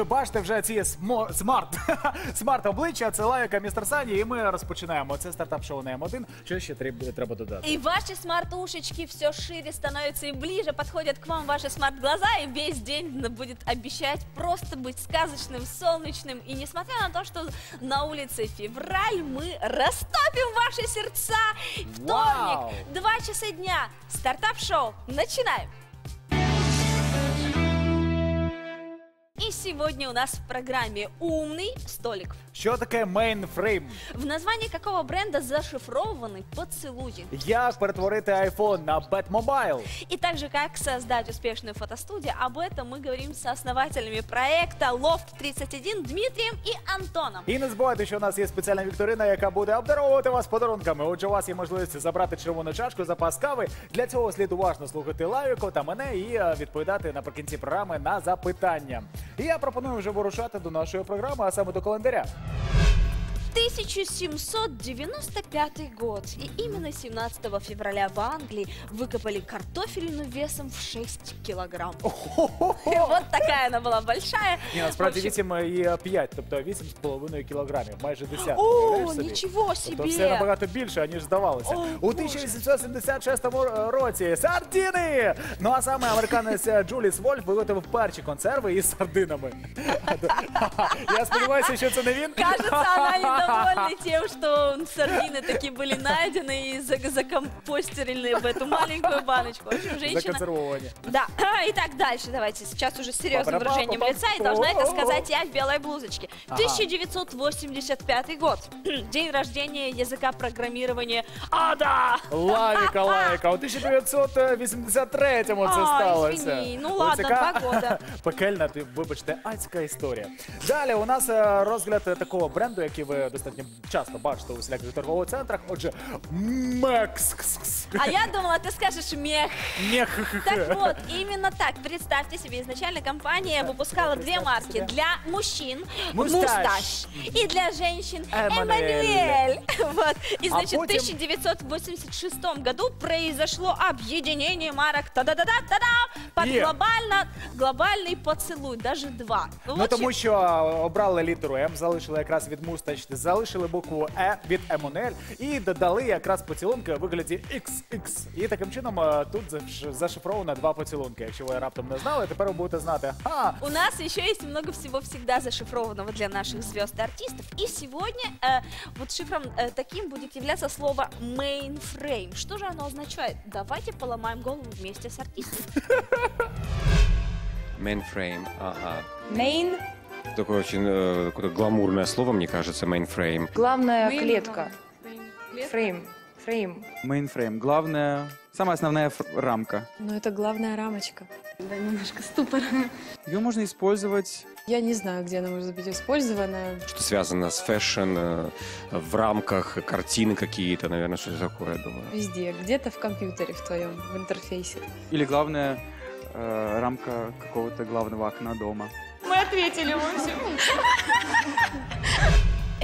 ви бачите вже ці смо- смарт смарт обличчя. Це лайка містер Сані, і ми розпочинаємо. Це стартап шоу на М1. Що ще треб- треба додати? И ваши смарт-ушечки все шире становятся и ближе подходят к вам ваши смарт-глаза, и весь день будет обещать просто быть сказочным, солнечным. И несмотря на то, что на улице февраль, мы растопим ваши сердца. Вторник, Вау! два часа дня, стартап-шоу, начинаем! сегодня у нас в программе «Умный столик». Що таке мейнфрейм? В названии какого бренда зашифрованы поцелуи? Як перетворити iPhone на Batmobile? И также как создать успешную фотостудию, об этом мы говорим с основателями проекта Loft 31 Дмитрием и Антоном. І не забувайте, що у нас є спеціальна вікторина, яка буде обдаровувати вас подарунками. Отже, у вас є можливість забрати червону чашку, запас кави. Для цього слід уважно слухати лайку та мене і е, відповідати наприкінці програми на запитання. І я пропоную вже вирушати до нашої програми, а саме до календаря. 1795 год. И именно 17 февраля в Англии выкопали картофелину весом в 6 килограмм. И вот такая она была большая. Ні, насправді В общем, 8 і 5, тобто 8,5 кілограмів, майже 10. О, Уявляєш собі? нічого Тобто все собі! набагато більше, ніж здавалося. О, У Боже. 1876 році сардіни! Ну а саме американець Джуліс Вольф виготовив перші консерви із сардинами. Я сподіваюся, що це не він. Кажется, она недовольна тем, что сардины такие были найдены и за- закомпостерены в эту маленькую баночку. В общем, женщина... Законсервовані. Да. Итак, дальше давайте. Сейчас уже с серьезным Па-па-па-па-па. выражением лица. И должна это сказать я в белой блузочке. Ага. 1985 год. День рождения языка программирования Ада. Лавіка, лавіка. У 1983-му це Ай, сталося. извини. Ну Ось ладно, така два года. Пекельна, ти, вибачте, адська історія. Далі у нас е, розгляд е, такого бренду, який ви достатньо часто бачите у всіляких торгових центрах. Отже, Мекс. А я думала, ты скажешь мех. Мех. Так вот, именно так. Представьте себе, изначально компания выпускала две марки. Для мужчин Мусташ. и для женщин Эммануэль. Вот. И А значит, в потім- 1986 году произошло объединение марок та-да-да-да-да-да под Є. глобально, глобальный поцелуй, даже два. Ну Вот тому чем- що обрали літеру М, залишили якраз від мустач, залишили букву Е від Емонель і додали якраз поцілунки у вигляді XX. І таким чином е, тут заш- зашифровано два поцілунки. Якщо ви раптом не знали, тепер ви будете знати. Ха! У нас еще есть много всего всегда зашифрованного для наших звезд и артистов. И сегодня э, вот шифром э, таким будет являться слово mainframe. Что же оно означает? Давайте поломаем голову вместе с артистом. Mainframe, ага. Main Такое очень э, гламурное слово, мне кажется, mainframe. главная Main клетка. Фрейм. Фрейм. Мейнфрейм. Главная, самая основная рамка. Ну, это главная рамочка. Да, немножко ступор. Ее можно использовать Я не знаю, где она может быть использована. Что связано с фэшн, э, в рамках картины какие-то, наверное, что-то такое, я думаю. Везде. Где-то в компьютере в твоем, в интерфейсе. или главная э, рамка какого-то главного окна дома. Мы ответили, в общем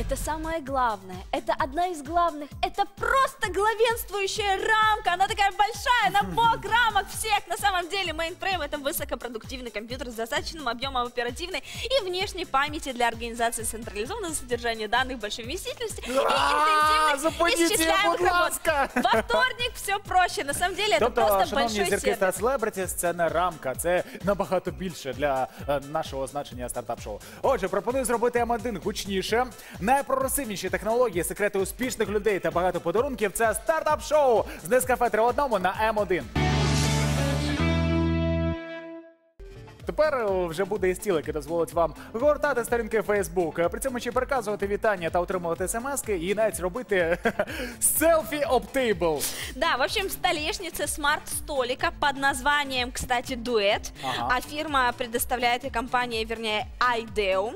Это самое главное. Это одна из главных. Это просто главенствующая рамка. Она такая большая, на бок рамок всех. На самом деле, мейнфрейм это высокопродуктивный компьютер с достаточным объемом оперативной и внешней памяти для организации централизованного содержания данных большой вместительности и интенсивных Зупиніть її, исчисляемых будь работ. ласка! Во вторник все проще. На самом деле, это Тобто, просто шановні большой зірки сервис. та селебритіс, це не рамка, це набагато більше для е, нашого значення стартап-шоу. Отже, пропоную зробити М1 гучніше. Найпрогресивніші технології, секрети успішних людей та багато подарунків це стартап-шоу з Нескафе 3 в одному на М1. Тепер е, вже буде і стіл, який дозволить вам гортати сторінки Facebook, е, при цьому ще переказувати вітання та отримувати смски і навіть робити селфі оптейбл. Да, в общем, столешница смарт-столика под названием, кстати, Дуэт. Ага. А фирма предоставляет и компания, вернее, Ideum.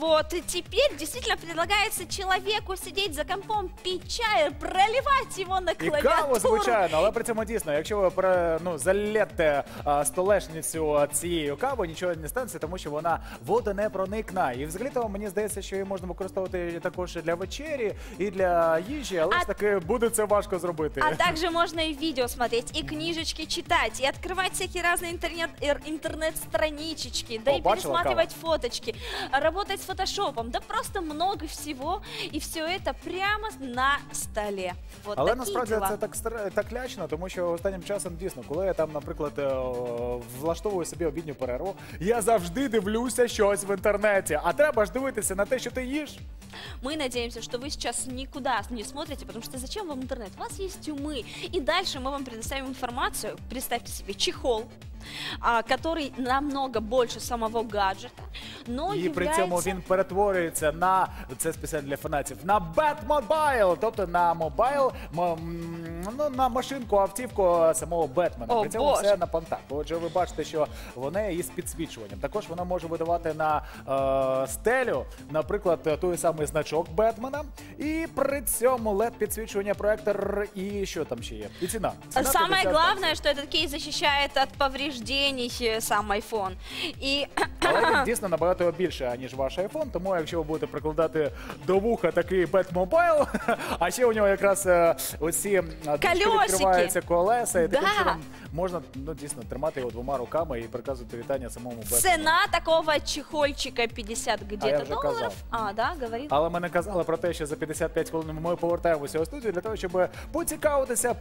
Вот, и теперь действительно предлагается человеку сидеть за компом, пить чай, проливать его на І клавиатуру. каву, звичайно, але при цьому дійсно, якщо ви пере- ну, залєте а, столешницю цієї цією кавою нічого не станеться, тому що вона вода не проникна. І взагалі-то мені здається, що її можна використовувати також і для вечері, і для їжі, але А- ж таки буде це важко зробити. А также можно и видео смотреть, и книжечки читать, и открывать всякие разные интернет, ир- интернет-страничечки, да О, и бачила, пересматривать фоточки, работать с фотошопом, да просто много всего, и все это прямо на столе. Вот Але такие насправді дела. це так стра- так лячно, тому що останнім часом дійсно, коли я там, наприклад, е, о, влаштовую собі обідню перерву, я завжди дивлюся щось в інтернеті. А треба ж дивитися на те, що ти їш. Мы надеемся, что вы сейчас никуда не смотрите, потому что зачем вам интернет? У вас есть умы. И дальше мы вам предоставим информацию. Представьте себе чехол, а, который намного больше самого гаджета, но І при цьому является... він перетворюється на це спеціально для фанатів на Batmobile, тобто на мобайл, м- м, ну на машинку, автівку самого Бетмена. О, При цьому Боже. все на понтах. Отже, ви бачите, що вони із підсвічуванням. Також вона може видавати на е, стелю, наприклад, той самий значок Бетмена. І при цьому led підсвічування проектор і що там ще є? І ціна. ціна Самое 50 главное, что этот кейс защищает от повреждений э, сам iPhone. И Але він дійсно набагато більше, ніж ваш iPhone, тому якщо ви будете прикладати до вуха такий Batmobile, а ще у нього якраз е, оці е, дужки Колесики. відкриваються колеса, і таким Да. чином можна ну, дійсно тримати його двома руками і приказувати вітання самому Бетмену. цена такого чехольчика 50 А я где-то уже долларов. казал. А, да, говорил? Але ми не казали про те, що за 55 хвилин ми повертаємося у студію для того, щоб поцікавитися,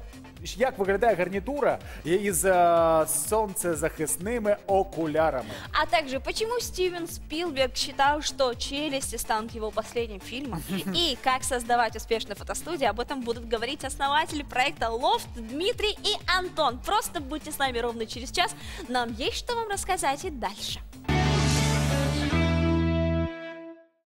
як виглядає гарнітура із е, сонцезахисними окулярами. А также, почему Стивен Спилберг считал, что «Челюсти» станут его последним фильмом? И как создавать успешную фотостудию, об этом будут говорить основатели проекта «Лофт» Дмитрий и Антон. Просто будьте с нами ровно через час. Нам есть что вам рассказать и дальше.